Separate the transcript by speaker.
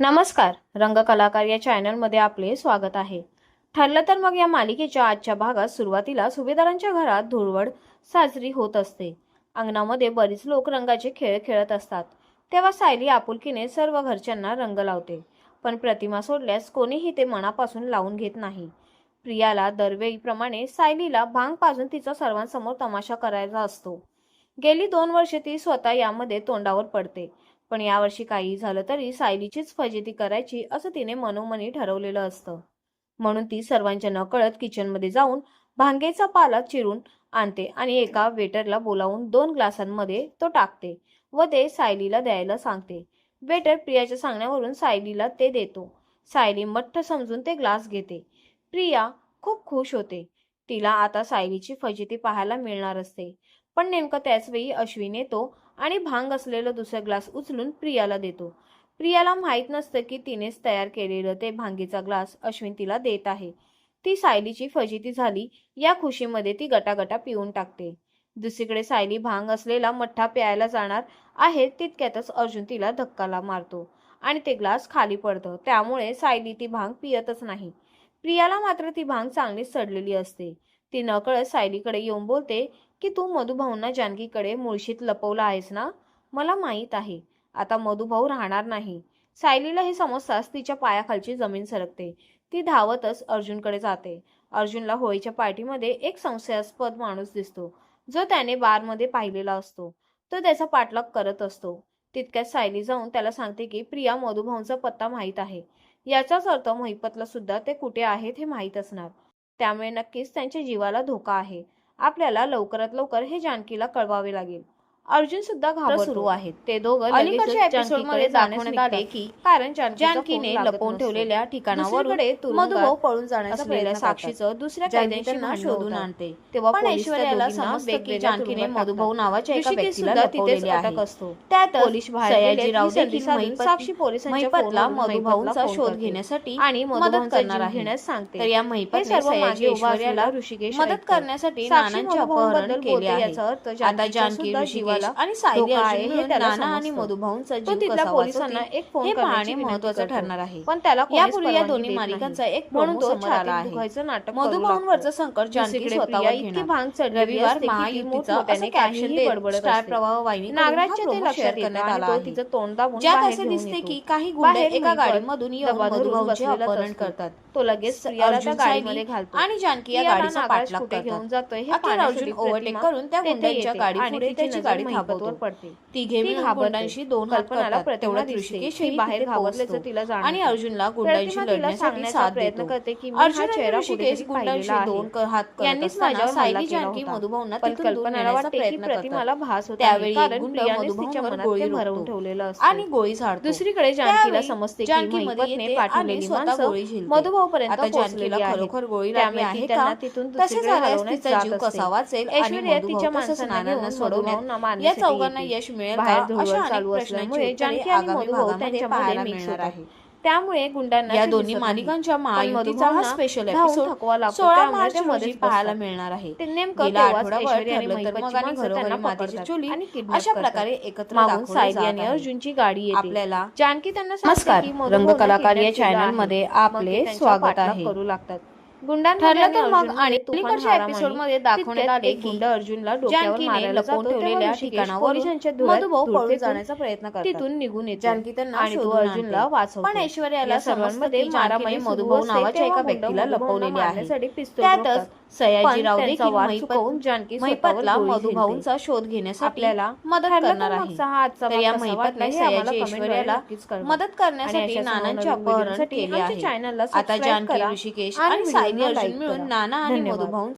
Speaker 1: नमस्कार रंगकलाकार या चॅनलमध्ये आपले स्वागत आहे. ठरलं तर मग या मालिकेच्या आजच्या भागात सुरुवातीला सुभेदारांच्या घरात धुळवड साजरी होत असते. अंगणामध्ये बरीच लोक रंगाचे खेळ खेळत असतात. तेव्हा सायली आपुलकीने सर्व घरच्यांना रंग लावते. पण प्रतिमा सोडल्यास कोणीही ते मनापासून लावून घेत नाही. प्रियाला दरवेळीप्रमाणे सायलीला भांग पाजून तिचा सर्वांसमोर तमाशा करायचा असतो. गेली दोन वर्षे ती स्वतः यामध्ये तोंडावर पडते. पण यावर्षी काही झालं तरी सायलीचीच फजिती करायची असं तिने मनोमनी ठरवलेलं असतं. म्हणून ती सर्वांच्या नकळत किचनमध्ये जाऊन भांगेचा पाला चिरून आणते आणि एका वेटरला बोलावून दोन ग्लासांमध्ये तो टाकते व ते सायलीला द्यायला सांगते. वेटर प्रियाच्या सांगण्यावरून सायलीला ते देतो. सायली मठ्ठ समजून ते ग्लास घेते. प्रिया खूप खुश होते. तिला आता सायलीची फजिती पाहायला मिळणार असते. पण नेमकं त्याच वेळी अश्विन येतो आणि भांग असलेलं दुसरा ग्लास उचलून प्रियाला देतो. प्रियाला माहीत नसतं की तिनेच तयार केलेलं ते भांगेचा ग्लास अश्विन तिला देत आहे. ती सायलीची फजिती झाली. या खुशीमध्ये ती गटागटा पिऊन टाकते. दुसरीकडे सायली भांग असलेला मठ्ठा प्यायला जाणार आहे तितक्यातच अर्जुन तिला धक्काला मारतो आणि ते ग्लास खाली पडतं. त्यामुळे सायली ती भांग पियतच नाही. प्रियाला मात्र ती भांग चांगलीच सडलेली असते. ती नकळत सायलीकडे येऊन बोलते की तू मधुभाऊंना जानकीकडे मुळशीत लपवला आहेस ना? मला माहीत आहे. आता मधुभाऊ राहणार नाही. सायलीला हे समजताच तिच्या पायाखालची जमीन सरकते. ती धावतच अर्जुनकडे जाते. अर्जुनला होळीच्या पार्टीमध्ये एक संशयास्पद माणूस दिसतो जो त्याने बारमध्ये पाहिलेला असतो. तो त्याचा पाठलाग करत असतो. तितक्यात सायली जाऊन त्याला सांगते की प्रिया मधुभाऊंचा पत्ता माहीत आहे. याचाच अर्थ मोहिपतला सुद्धा ते कुठे आहेत हे माहीत असणार. त्यामुळे नक्कीच त्यांच्या जीवाला धोका आहे. आपल्याला लवकरात लवकर हे जानकीला कळवावे लागेल. अर्जुन सुद्धा घाबरतो सुरू. आहेत ते दोघं अलीकडच्या एपिसोडमध्ये दाखवण्यात आले की कारण जानकीने लपवून ठेवलेल्या ठिकाणावर मधुभाऊ पळून जाण्याचा साक्षीचं दुसऱ्या कैद्यांना शोधून आणते. तेव्हा पण ऐश्वर्याला समजते की जानकीने मधुभाऊ नावाच्या एका व्यक्तीला लपवलेले आहे. असतो. त्यात पोलीस देखील साक्षी पोलिसांच्या मधुभाऊंचा शोध घेण्यासाठी आणि मदत करणार आहे. घेण्यास सांगते. तर या सयाजी ऐश्वर्याला ऋषिकेश मदत करण्यासाठी नानांचे अपहरण केले आहे. आता जानकी आणि सायली नाना आणि मधुभाऊंचा जीव तिथल्या पोलिसांना एक फोन पाहणे महत्वाचं ठरणार आहे. पण त्याला यापूर्वी या दोन्ही मालिकांचा एक म्हणून तो आला आहे. नाटक मधुभाऊंवरचं संकट जानकी स्वतःवर इतकी भांग चढली रविवार महायुतीचा त्याने कॅप्शन देत स्टार प्रवाह वाहिनी नागराजच्या ते लक्षात करण्यात आला आहे. तिचं तोंड दाबून ज्यात असे दिसते की काही गुंडे एका गाडीमधून येऊन मधुभाऊंचे अपहरण करतात. तो लगेच गाडीमध्ये घालतो आणि जानकी या गाडीचा पाठलाग घेऊन जातोय हे अर्जुन ओव्हरटेक करून त्या गुंड्यांच्या गाडी पुढे त्याची गाडी थांबवतो. पडते तिघे गुंडांशी दोन कल्पनाला तेवढ्यात ऋषिकेश बाहेर घाबरल्याचं तिला आणि अर्जुनला गुंडांशी लढण्यासाठी साथ प्रयत्न करते की अर्जुन चेहरा ऋषिकेश गुंडांशी दोन हात यांनीच माझ्या सायली जानकी तिथून दूर नेण्याचा प्रयत्न प्रतिमाला भास होता त्यावेळी गुंड मधुभाऊंवर गोळी भरवून ठेवलेलं असतं. आणि गोळी झाडतो. दुसरीकडे जानकीला समजते की महिपतने पाठवलेली माणसं मधुभाऊपर्यंत पोहोचलेली खरोखर गोळी लागली आहे का? तिथून तसे झाल्यास तिचा जीव कसा वाचेल ऐश्वर्या तिच्या माणसांना सोडवण्यात या चौघांना यश मिळेल चालू असल्यामुळे जानकी आणि मधुभाऊ त्यांच्यामध्ये मिक्स होत आहे. त्यामुळे गुंडांना या दोन्ही मालिकांच्या महायुतीचा हा स्पेशल एपिसोड सोळा मार्च मध्ये पाहायला मिळणार आहे. नेमकं मातीची चुली अशा प्रकारे एकत्र सायली आणि अर्जुनची गाडी येते. आपल्याला जानकी त्यांना नमस्कार. रंगकलाकार या चॅनलमध्ये आपले स्वागत आहे. करू लागतात. ठरलं तर मग आणि अलीकडच्या एपिसोडमध्ये दाखवण्यात आले की गुंड अर्जुनला डोक्यावर लपवून ठेवलेल्या ठिकाणावर मधुभाऊ पळून जाण्याचा प्रयत्न करतात. तिथून निघून येतो. जानकी त्यांना आणि तो अर्जुनला वाचवतो. पण ऐश्वर्याला सर्वांमध्ये मारामारी मधुभाऊ नावाच्या एका व्यक्तीला लपवलेले आहे. त्यातच सयाजीराव देखील महिपत जानकी महिपतला मधुभाऊंचा शोध घेण्यासाठी आपल्याला मदत करणार आहे. तर या महिपतने सयाजी ऐश्वर्याला मदत करण्यासाठी नानांचे अपहरण केले आहे. आता जानकी ऋषिकेश आणि सायली अर्जुन मिळून नाना आणि मधुभाऊ